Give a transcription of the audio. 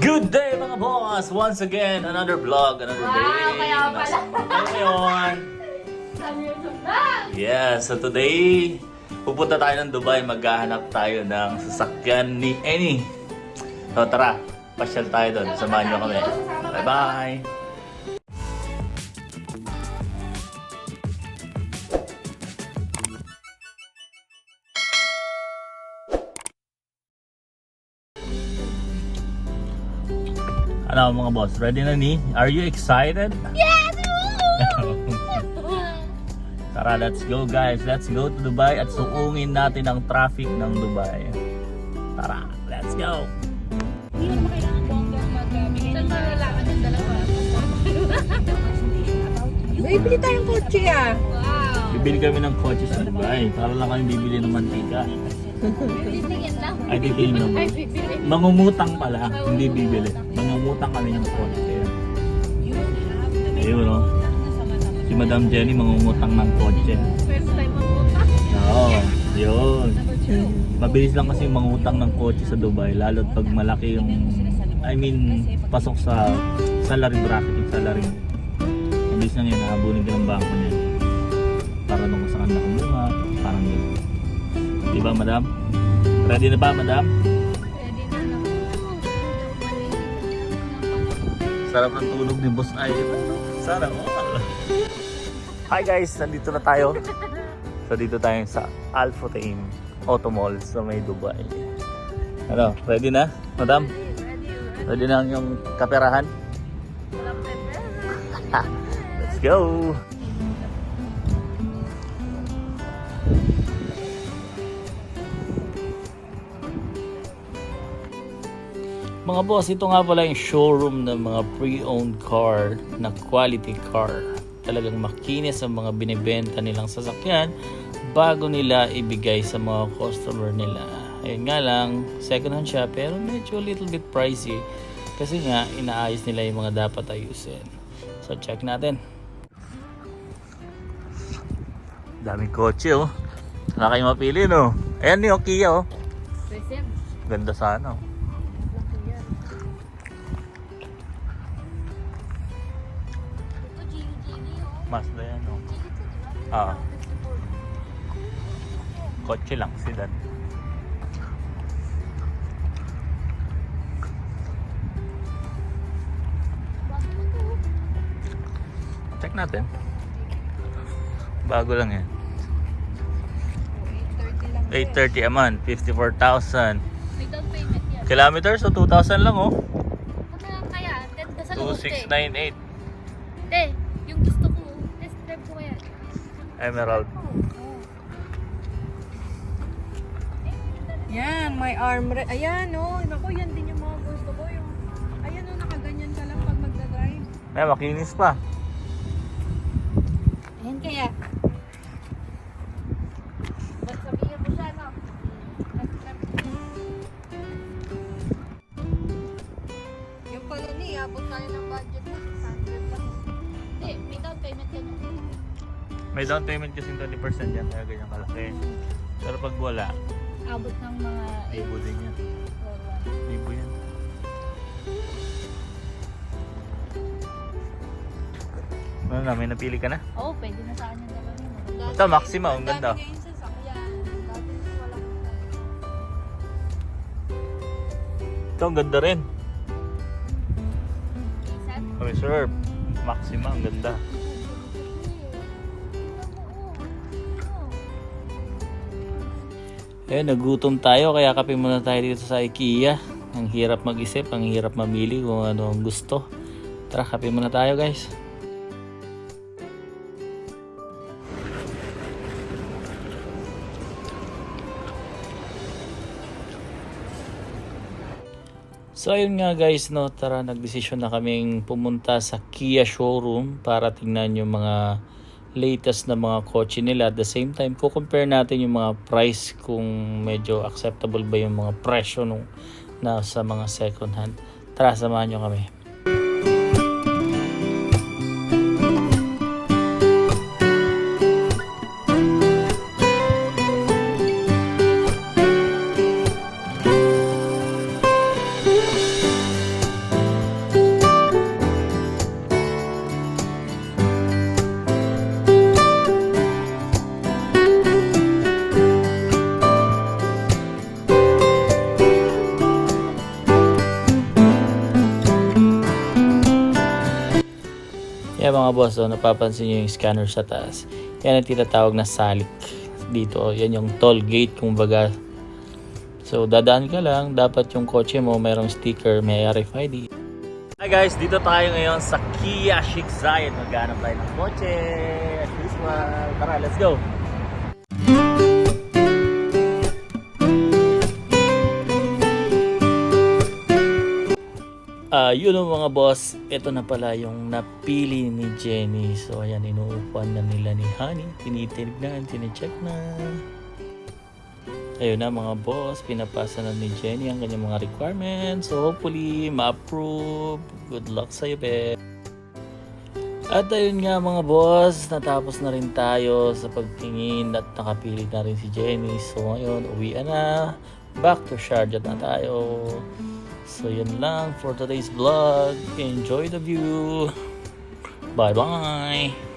Good day mga boss! Once again, another vlog, another Wow, day. kaya pala. Ngayon. Yeah, so today, pupunta tayo ng Dubai. Maghahanap tayo ng sasakyan ni Eni. So tara, pasyal tayo doon. Samahan nyo kami. Bye-bye! Ano mga boss, ready na ni? Are you excited? Yes! Tara, let's go guys. Let's go to Dubai at suungin natin ang traffic ng Dubai. Tara, let's go! Hindi mo kailangan bongga mag-bigay ng kailangan yung dalawa. Bibili tayong kotse ah. Wow! Bibili kami ng kotse sa Dubai. Para lang kami bibili ng mantika. Titingin lang. Ay, titingin naman. Bibili. Mangungutang pala, hindi bibili. Mangungutang kami ng kotse. Ayun, no? Si Madam Jenny mangungutang ng kotse. First time magpunta. Oo, yun. Mabilis lang kasi mangutang ng kotse sa Dubai, lalo pag malaki yung, I mean, pasok sa salary bracket yung salary. Mabilis lang yan, nakabunin ka ng bangko niya. Para nung sa kanila kumuha, parang yun. Di ba, madam? Ready na ba, madam? Sarap ng tulog ni Boss Ivan. Sana all. Hi guys, nandito na tayo. So dito tayo sa Alphotain Auto Mall sa may Dubai. Ano, ready na? Madam? Ready na ang yung kaperahan? Let's go! Mga boss, ito nga pala yung showroom ng mga pre-owned car na quality car. Talagang makinis ang mga binibenta nilang sasakyan bago nila ibigay sa mga customer nila. Ayun nga lang, second hand siya pero medyo a little bit pricey kasi nga inaayos nila yung mga dapat ayusin. So check natin. Daming kotse oh. Wala kayong mapili no. Ayan yung Kia oh. Ganda sana oh. Mazda yan oh. Ah. 54. Kotse lang, sedan. Check natin. Bago lang yan. 830 lang. 830 a month, 54,000. May down payment yan. Kilometers, so 2,000 lang oh. Ano kaya? Ganda sa loob, te. 2698. Te, Emerald. Yan, may armrest. Ayan, oh. Naku, yan din yung mga gusto ko. Yung, ayan, oh, nakaganyan ka lang pag magdadrive. Ay, makinis pa. Ayan kaya. May down payment kasi 20% yan, kaya ganyan kalaki. Pero pag wala, Abot ng mga libo din yan. 841. Libo yan. Ano na, may napili ka na? Oo, pwede na saan yung dalawa yun. Ito, Maxima, ang ganda. Dati ngayon sa sakyan. Dati wala ko. Ito, ang ganda rin. Reserve. Maxima, ang ganda. Eh, nagutom tayo kaya kape muna tayo dito sa IKEA. Ang hirap mag-isip, ang hirap mamili kung ano ang gusto. Tara, kape muna tayo guys. So ayun nga guys, no, tara nagdesisyon na kaming pumunta sa Kia showroom para tingnan yung mga latest na mga kotse nila. At the same time, ko-compare natin yung mga price kung medyo acceptable ba yung mga presyo nung na sa mga second hand. Tara, samahan nyo kami. Mga boss, oh, napapansin nyo yung scanner sa taas. Yan ang tinatawag na salik dito. Yan yung toll gate kung baga. So dadaan ka lang, dapat yung kotse mo mayroong sticker, may RFID. Hi guys, dito tayo ngayon sa Kia Chic Zion. Maghanap tayo ng kotse. Least one. Tara, let's go! Ah, yun ang mga boss. Ito na pala yung napili ni Jenny. So, ayan, inuupuan na nila ni Honey. Tinitinignan, tinicheck na. Ayun na mga boss, pinapasa na ni Jenny ang kanyang mga requirements. So, hopefully, ma-approve. Good luck sa'yo, be. At ayun nga mga boss, natapos na rin tayo sa pagtingin at nakapili na rin si Jenny. So ngayon, uwi na. Back to Sharjah na tayo. So yun lang for today's vlog. Enjoy the view. Bye-bye.